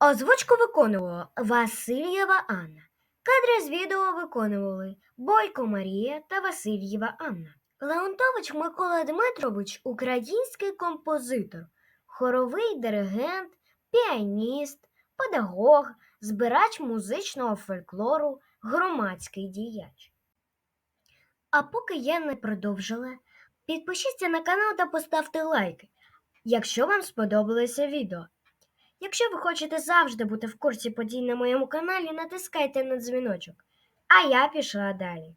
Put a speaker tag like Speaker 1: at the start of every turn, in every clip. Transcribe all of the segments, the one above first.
Speaker 1: Озвучку виконувала Васильєва Анна. Кадри з відео виконували Бойко Марія та Васильєва Анна. Леонтович Микола Дмитрович український композитор, хоровий диригент, піаніст, педагог, збирач музичного фольклору, громадський діяч. А поки я не продовжила, підпишіться на канал та поставте лайки, якщо вам сподобалося відео. Якщо ви хочете завжди бути в курсі подій на моєму каналі, натискайте на дзвіночок. А я пішла далі.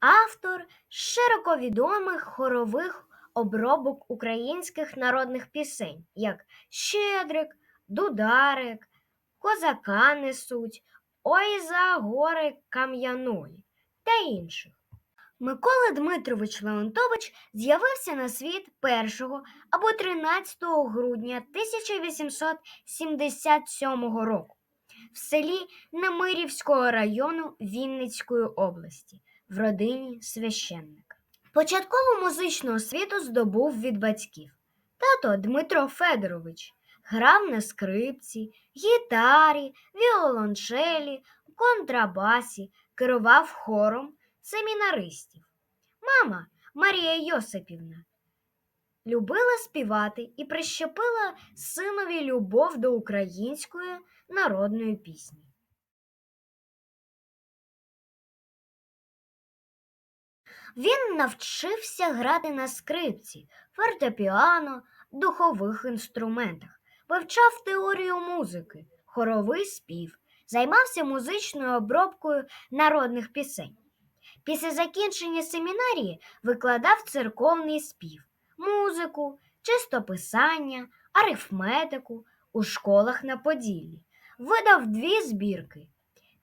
Speaker 1: Автор широко відомих хорових обробок українських народних пісень, як Щедрик, Дударик, Козака несуть, Ой за гори кам'яної та інших. Микола Дмитрович Леонтович з'явився на світ 1 або 13 грудня 1877 року в селі Немирівського району Вінницької області в родині священника. Початкову музичну освіту здобув від батьків. Тато Дмитро Федорович грав на скрипці, гітарі, віолончелі, контрабасі, керував хором семінаристів. Мама Марія Йосипівна любила співати і прищепила синові любов до української народної пісні. Він навчився грати на скрипці, фортепіано, духових інструментах, вивчав теорію музики, хоровий спів, займався музичною обробкою народних пісень. Після закінчення семінарії викладав церковний спів, музику, чистописання, арифметику у школах на Поділлі. Видав дві збірки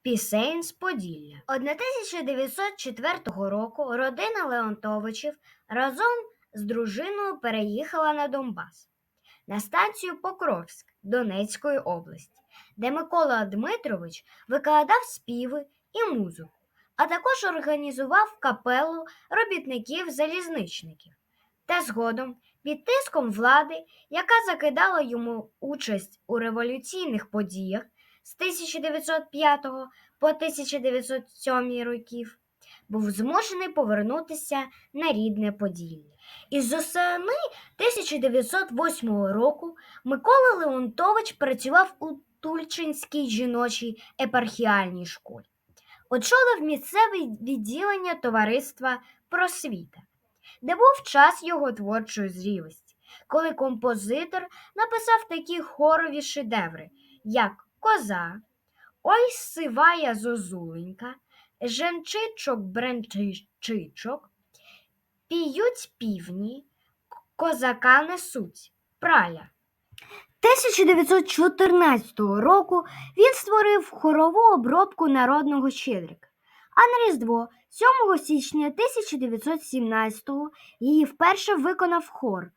Speaker 1: пісень з Поділля. 1904 року родина Леонтовичів разом з дружиною переїхала на Донбас на станцію Покровськ Донецької області, де Микола Дмитрович викладав співи і музику а також організував капелу робітників-залізничників. Та згодом, під тиском влади, яка закидала йому участь у революційних подіях з 1905 по 1907 років, був змушений повернутися на рідне Поділля. Із осени 1908 року Микола Леонтович працював у Тульчинській жіночій епархіальній школі очолив місцеве відділення товариства Просвіта, де був час його творчої зрілості, коли композитор написав такі хорові шедеври, як Коза, Ой сивая зозуленька, Женчичок бренчичок, Піють півні, козака несуть, праля. 1914 року він створив хорову обробку народного щедрика, а на Різдво 7 січня 1917-го її вперше виконав хор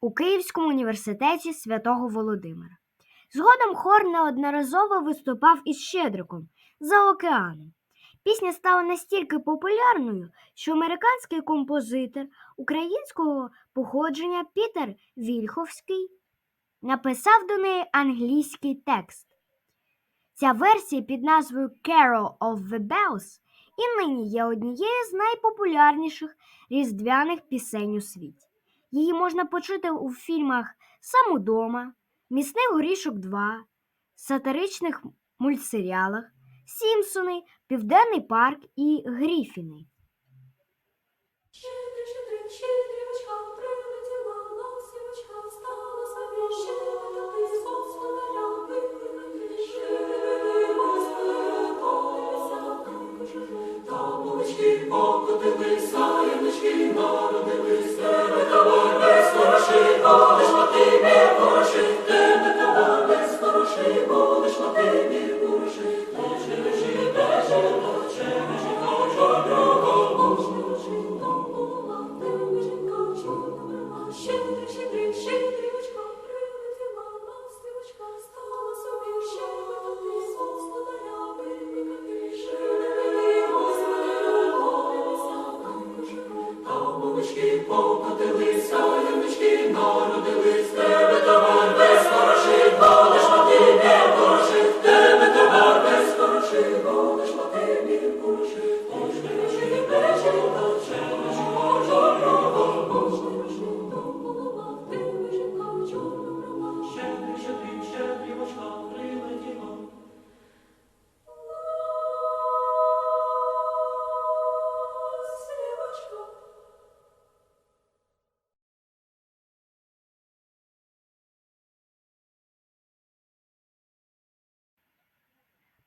Speaker 1: у Київському університеті святого Володимира. Згодом хор неодноразово виступав із Щедриком за океаном. Пісня стала настільки популярною, що американський композитор українського походження Пітер Вільховський написав до неї англійський текст. Ця версія під назвою Carol of the Bells і нині є однією з найпопулярніших різдвяних пісень у світі. Її можна почути у фільмах Сам удома, Місний горішок 2, сатиричних мультсеріалах, Сімпсони, Південний парк і Гріфіни.
Speaker 2: Щедрик, щедрик, щедрівочка, прилетіла ластівочка, стала собі покотилися, янички народились, тебе товар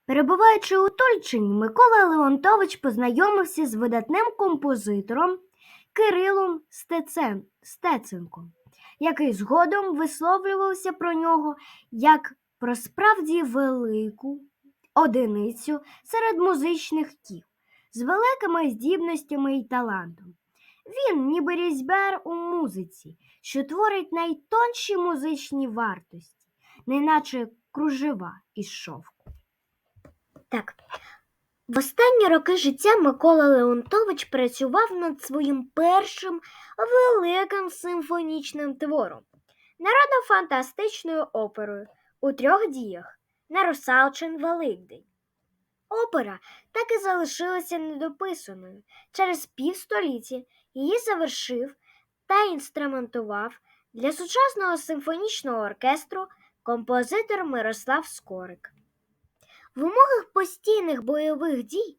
Speaker 1: Перебуваючи у Тольчині, Микола Леонтович познайомився з видатним композитором Кирилом Стеценком, який згодом висловлювався про нього як про справді велику одиницю серед музичних кіл з великими здібностями і талантом. Він, ніби різьбер у музиці, що творить найтонші музичні вартості, неначе кружева із шовку. Так. В останні роки життя Микола Леонтович працював над своїм першим великим симфонічним твором, народно-фантастичною оперою у трьох діях на Русалчин Великдень. Опера так і залишилася недописаною. Через півстоліття її завершив та інструментував для сучасного симфонічного оркестру композитор Мирослав Скорик. В умовах постійних бойових дій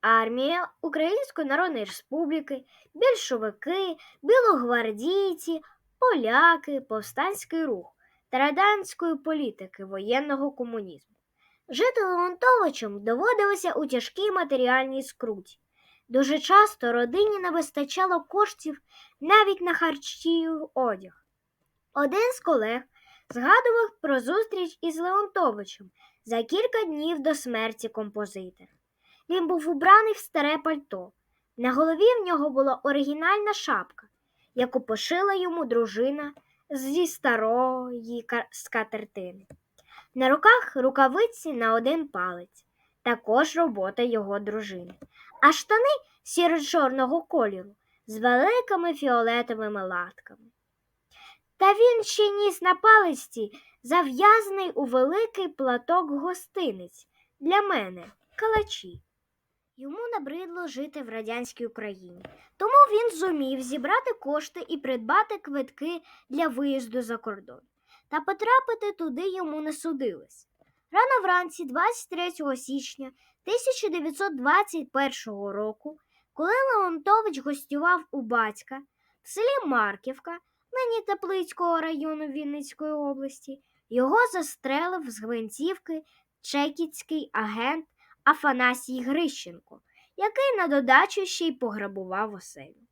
Speaker 1: армія Української Народної Республіки, більшовики, білогвардійці, поляки, повстанський рух та радянської політики воєнного комунізму. Жити Леонтовичем доводилося у тяжкій матеріальній скруті. Дуже часто родині не вистачало коштів навіть на харчі одяг. Один з колег згадував про зустріч із Леонтовичем за кілька днів до смерті композитора. Він був убраний в старе пальто. На голові в нього була оригінальна шапка, яку пошила йому дружина зі старої скатертини. На руках рукавиці на один палець, також робота його дружини, а штани сіро-чорного кольору з великими фіолетовими латками. Та він ще ніс на паличці зав'язаний у великий платок гостиниць для мене калачі. Йому набридло жити в радянській Україні, тому він зумів зібрати кошти і придбати квитки для виїзду за кордон. Та потрапити туди йому не судилось. Рано вранці, 23 січня 1921 року, коли Леонтович гостював у батька в селі Марківка, нині Теплицького району Вінницької області, його застрелив з гвинтівки чекіцький агент Афанасій Грищенко, який на додачу ще й пограбував оселю.